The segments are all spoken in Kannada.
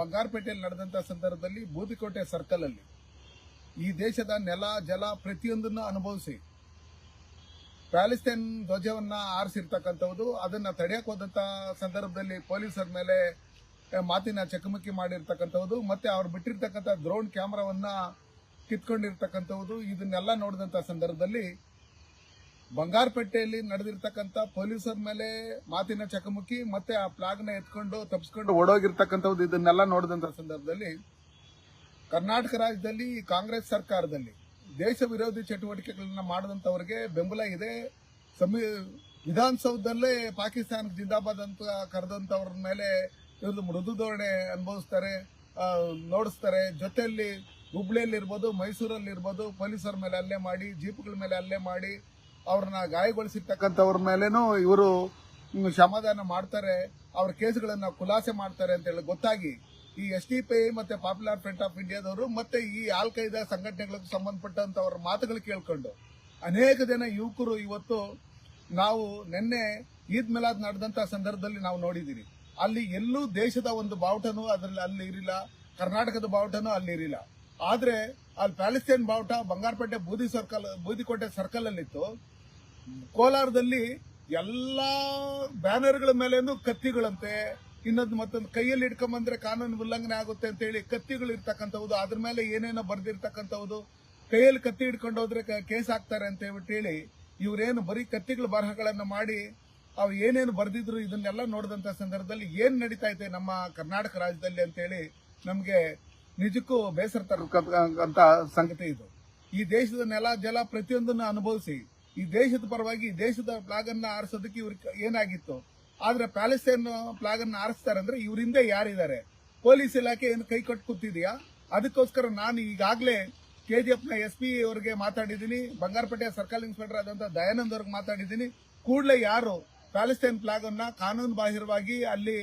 ಬಂಗಾರಪೇಟೆಯಲ್ಲಿ ನಡೆದಂತ ಸಂದರ್ಭದಲ್ಲಿ ಬೂದಿಕೋಟೆ ಸರ್ಕಲ್ ಅಲ್ಲಿ ಈ ದೇಶದ ನೆಲ, ಜಲ ಪ್ರತಿಯೊಂದನ್ನು ಅನುಭವಿಸಿ. ಪ್ಯಾಲೆಸ್ತೈನ್ ಧ್ವಜವನ್ನ ಆರಿಸಿರ್ತಕ್ಕಂಥದ್ದು ಅದನ್ನ ತಡೆಯಕ್ ಹೋದಂತ ಸಂದರ್ಭದಲ್ಲಿ ಪೊಲೀಸರ ಮೇಲೆ ಮಾತಿನ ಚಕಮಕಿ ಮಾಡಿರ್ತಕ್ಕಂಥದ್ದು ಮತ್ತೆ ಅವ್ರು ಬಿಟ್ಟಿರ್ತಕ್ಕಂಥ ಡ್ರೋನ್ ಕ್ಯಾಮ್ರಾವನ್ನ ಕಿತ್ಕೊಂಡಿರ್ತಕ್ಕಂಥದ್ದು ಇದನ್ನೆಲ್ಲ ನೋಡಿದಂತ ಸಂದರ್ಭದಲ್ಲಿ ಬಂಗಾರಪೇಟೆಯಲ್ಲಿ ನಡೆದಿರ್ತಕ್ಕಂಥ ಪೊಲೀಸರ ಮೇಲೆ ಮಾತಿನ ಚಕಮಕಿ, ಮತ್ತೆ ಆ ಫ್ಲಾಗ್ನ ಎತ್ಕೊಂಡು ತಪ್ಪಿಸ್ಕೊಂಡು ಓಡೋಗಿರ್ತಕ್ಕಂಥದ್ದು ಇದನ್ನೆಲ್ಲ ನೋಡಿದಂತ ಸಂದರ್ಭದಲ್ಲಿ ಕರ್ನಾಟಕ ರಾಜ್ಯದಲ್ಲಿ, ಕಾಂಗ್ರೆಸ್ ಸರ್ಕಾರದಲ್ಲಿ ದೇಶ ವಿರೋಧಿ ಚಟುವಟಿಕೆಗಳನ್ನ ಮಾಡಿದಂಥವ್ರಿಗೆ ಬೆಂಬಲ ಇದೆ. ಸಂವಿ ವಿಧಾನಸೌಧದಲ್ಲೇ ಪಾಕಿಸ್ತಾನ ಜಿಂದಾಬಾದ್ ಅಂತ ಕರೆದಂಥವ್ರ ಮೇಲೆ ಇವ್ರದ್ದು ಮೃದು ಧೋರಣೆ ಅನುಭವಿಸ್ತಾರೆ ನೋಡಿಸ್ತಾರೆ. ಜೊತೆಯಲ್ಲಿ ಹುಬ್ಳಿಯಲ್ಲಿರ್ಬೋದು ಮೈಸೂರಲ್ಲಿ ಇರ್ಬೋದು ಪೊಲೀಸರ ಮೇಲೆ ಅಲ್ಲೇ ಮಾಡಿ, ಜೀಪ್ಗಳ ಮೇಲೆ ಅಲ್ಲೇ ಮಾಡಿ ಅವ್ರನ್ನ ಗಾಯಗೊಳಿಸಿರ್ತಕ್ಕಂಥವ್ರ ಮೇಲೇನು ಇವರು ಸಮಾಧಾನ ಮಾಡ್ತಾರೆ, ಅವ್ರ ಕೇಸ್ಗಳನ್ನ ಖುಲಾಸೆ ಮಾಡ್ತಾರೆ ಅಂತ ಹೇಳಿ ಗೊತ್ತಾಗಿ ಈ ಎಸ್ ಡಿ ಪಿ ಮತ್ತೆ ಪಾಪ್ಯುಲರ್ ಫ್ರಂಟ್ ಆಫ್ ಇಂಡಿಯಾದವರು ಮತ್ತೆ ಈ ಆಲ್ ಖೈದಾ ಸಂಘಟನೆಗಳಿಗೆ ಸಂಬಂಧಪಟ್ಟಂತವ್ರ ಮಾತುಗಳು ಕೇಳ್ಕೊಂಡು ಅನೇಕ ಜನ ಯುವಕರು ಇವತ್ತು ನಾವು ನಿನ್ನೆ ಈದ್ ಮಿಲಾದ್ ನಡೆದಂತ ಸಂದರ್ಭದಲ್ಲಿ ನಾವು ನೋಡಿದಿರಿ ಅಲ್ಲಿ ಎಲ್ಲೂ ದೇಶದ ಒಂದು ಬಾವುಟನೂ ಅದರಲ್ಲಿ ಅಲ್ಲಿ ಇರಲಿಲ್ಲ, ಕರ್ನಾಟಕದ ಬಾವುಟನೂ ಅಲ್ಲಿ ಇರಿಲ್ಲ ಆದ್ರೆ ಅಲ್ಲಿ ಪ್ಯಾಲೆಸ್ಟೈನ್ ಬಾವುಟ ಬಂಗಾರಪೇಟೆ ಬೂದಿ ಸರ್ಕಲ್, ಬೂದಿಕೋಟೆ ಸರ್ಕಲ್ ಅಲ್ಲಿತ್ತು. ಕೋಲಾರದಲ್ಲಿ ಎಲ್ಲಾ ಬ್ಯಾನರ್ಗಳ ಮೇಲೇನು ಕತ್ತಿಗಳಂತೆ, ಇನ್ನೊಂದು ಮತ್ತೊಂದು ಕೈಯಲ್ಲಿ ಇಟ್ಕೊಂಬಂದ್ರೆ ಕಾನೂನು ಉಲ್ಲಂಘನೆ ಆಗುತ್ತೆ ಅಂತ ಹೇಳಿ ಕತ್ತಿಗಳು ಇರ್ತಕ್ಕಂಥವ್ದು, ಅದ್ರ ಮೇಲೆ ಏನೇನೋ ಬರ್ದಿರ್ತಕ್ಕಂಥವ್ದು, ಕೈಯಲ್ಲಿ ಕತ್ತಿ ಹಿಡ್ಕೊಂಡು ಹೋದ್ರೆ ಕೇಸ್ ಹಾಕ್ತಾರೆ ಅಂತ ಹೇಳಿ ಇವ್ರೇನು ಬರೀ ಕತ್ತಿಗಳ ಬರಹಗಳನ್ನು ಮಾಡಿ ಅವು ಏನೇನು ಬರ್ದಿದ್ರು ಇದನ್ನೆಲ್ಲ ನೋಡಿದಂತ ಸಂದರ್ಭದಲ್ಲಿ ಏನು ನಡೀತಾ ಇದೆ ನಮ್ಮ ಕರ್ನಾಟಕ ರಾಜ್ಯದಲ್ಲಿ ಅಂತ ಹೇಳಿ ನಮ್ಗೆ ನಿಜಕ್ಕೂ ಬೇಸರ ತರಕ್ಕಂತ ಸಂಗತಿ ಇದು. ಈ ದೇಶದ ನೆಲ ಜಲ ಪ್ರತಿಯೊಂದನ್ನು ಅನುಭವಿಸಿ. ಈ ದೇಶದ ಪರವಾಗಿ ದೇಶದ ಫ್ಲಾಗ್ ಅನ್ನ ಆರಿಸೋದಕ್ಕೆ ಇವ್ರಿಗೆ ಏನಾಗಿತ್ತು? ಆದ್ರೆ ಪ್ಯಾಲೆಸ್ಟೈನ್ ಫ್ಲಾಗ್ ಅನ್ನ ಆರಿಸ್ತಾರೆ ಅಂದ್ರೆ ಇವ್ರ ಹಿಂದೆ ಯಾರಿದ್ದಾರೆ? ಪೊಲೀಸ್ ಇಲಾಖೆ ಏನು ಕೈ ಕಟ್ಟು ಕೂತಿದ್ಯಾ? ಅದಕ್ಕೋಸ್ಕರ ನಾನು ಈಗಾಗಲೇ ಕೆಜಿಎಫ್ನ ಎಸ್ ಪಿ ಅವರಿಗೆ ಮಾತಾಡಿದ್ದೀನಿ ಬಂಗಾರಪೇಟೆ ಸರ್ಕಲ್ ಇನ್ಸ್ಪೆಕ್ಟರ್ ಆದಂತ ದಯಾನಂದ್ ಅವ್ರಿಗೆ ಮಾತಾಡಿದ್ದೀನಿ. ಕೂಡಲೇ ಯಾರು ಪ್ಯಾಲೆಸ್ಟೈನ್ ಫ್ಲಾಗ್ ಅನ್ನ ಕಾನೂನು ಬಾಹಿರವಾಗಿ ಅಲ್ಲಿ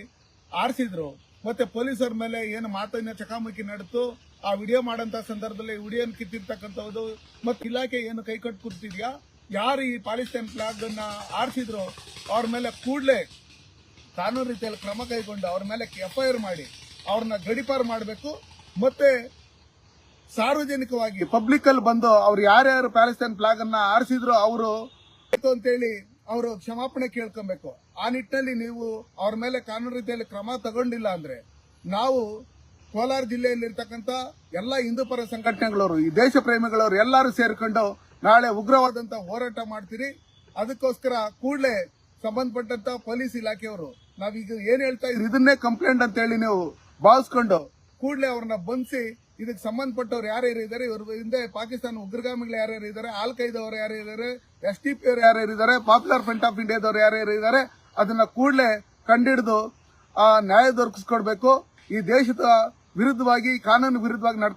ಆರಿಸಿದ್ರು, ಮತ್ತೆ ಪೊಲೀಸರ ಮೇಲೆ ಏನು ಮಾತಿನ ಚಕಾಮಕಿ ನಡೆತು ಆ ವಿಡಿಯೋ ಮಾಡಂತ ಸಂದರ್ಭದಲ್ಲಿ ವಿಡಿಯೋನ್ ಕಿತ್ತಿರ್ತಕ್ಕಂಥದ್ದು ಮತ್ತೆ ಇಲಾಖೆ ಏನು ಕೈ ಕಟ್ಕೊಡ್ತಿದ್ಯಾ ಯಾರು ಈ ಪ್ಯಾಲೆಸ್ತೈನ್ ಫ್ಲಾಗ್ ಅನ್ನ ಆರಿಸಿದ್ರು ಅವ್ರ ಮೇಲೆ ಕೂಡಲೇ ಕಾನೂನು ರೀತಿಯಲ್ಲಿ ಕ್ರಮ ಕೈಗೊಂಡು ಅವ್ರ ಮೇಲೆ ಎಫ್ಐಆರ್ ಮಾಡಿ ಅವ್ರನ್ನ ಗಡಿಪಾರು ಮಾಡಬೇಕು. ಮತ್ತೆ ಸಾರ್ವಜನಿಕವಾಗಿ ಪಬ್ಲಿಕ್ ಅಲ್ಲಿ ಬಂದು ಅವ್ರು ಯಾರ್ಯಾರು ಪ್ಯಾಲೆಸ್ಟೈನ್ ಫ್ಲಾಗ್ ಅನ್ನ ಆರಿಸಿದ್ರು ಅವರು ಅಂತೇಳಿ ಅವರು ಕ್ಷಮಾಪಣೆ ಕೇಳ್ಕೊಬೇಕು. ಆ ನಿಟ್ಟಿನಲ್ಲಿ ನೀವು ಅವ್ರ ಮೇಲೆ ಕಾನೂನು ರೀತಿಯಲ್ಲಿ ಕ್ರಮ ತಗೊಂಡಿಲ್ಲ ಅಂದ್ರೆ ನಾವು ಕೋಲಾರ ಜಿಲ್ಲೆಯಲ್ಲಿರ್ತಕ್ಕಂಥ ಎಲ್ಲ ಹಿಂದೂ ಪರ ಸಂಘಟನೆಗಳವರು, ಈ ದೇಶ ಪ್ರೇಮಿಗಳವರು ಎಲ್ಲರೂ ಸೇರ್ಕೊಂಡು ನಾಳೆ ಉಗ್ರವಾದಂತ ಹೋರಾಟ ಮಾಡ್ತೀರಿ. ಅದಕ್ಕೋಸ್ಕರ ಕೂಡಲೇ ಸಂಬಂಧಪಟ್ಟಂತ ಪೊಲೀಸ್ ಇಲಾಖೆಯವರು, ನಾವೀಗ ಏನ್ ಹೇಳ್ತಾ ಇದ್ರಿ? ಇದನ್ನೇ ಕಂಪ್ಲೇಂಟ್ ಅಂತ ಹೇಳಿ ನೀವು ಭಾವಿಸ್ಕೊಂಡು ಕೂಡಲೇ ಅವ್ರನ್ನ ಬಂಧಿಸಿ ಇದಕ್ಕೆ ಸಂಬಂಧಪಟ್ಟವ್ರು ಯಾರ್ಯಾರು ಇದ್ದಾರೆ ಇವ್ರ ಹಿಂದೆ ಪಾಕಿಸ್ತಾನ ಉಗ್ರಗಾಮಿಗಳು ಯಾರ್ಯಾರು ಇದ್ದಾರೆ ಆಲ್ ಖೈದವರು ಯಾರ್ಯಾರು ಇದ್ದಾರೆ ಎಸ್ ಟಿ ಪಿ ಅವರು ಯಾರ್ಯಾರು ಇದ್ದಾರೆ ಪಾಪ್ಯುಲರ್ ಫ್ರಂಟ್ ಆಫ್ ಇಂಡಿಯಾದವ್ರು ಯಾರ್ಯಾರು ಇದ್ದಾರೆ ಅದನ್ನ ಕೂಡಲೇ ಕಂಡಿಡಿದು, ಆ, ನ್ಯಾಯ ದೊರಕಿಸ್ಕೊಡ್ಬೇಕು. ಈ ದೇಶದ ವಿರುದ್ಧವಾಗಿ, ಕಾನೂನು ವಿರುದ್ಧವಾಗಿ ನಡ್ಕೊಂಡು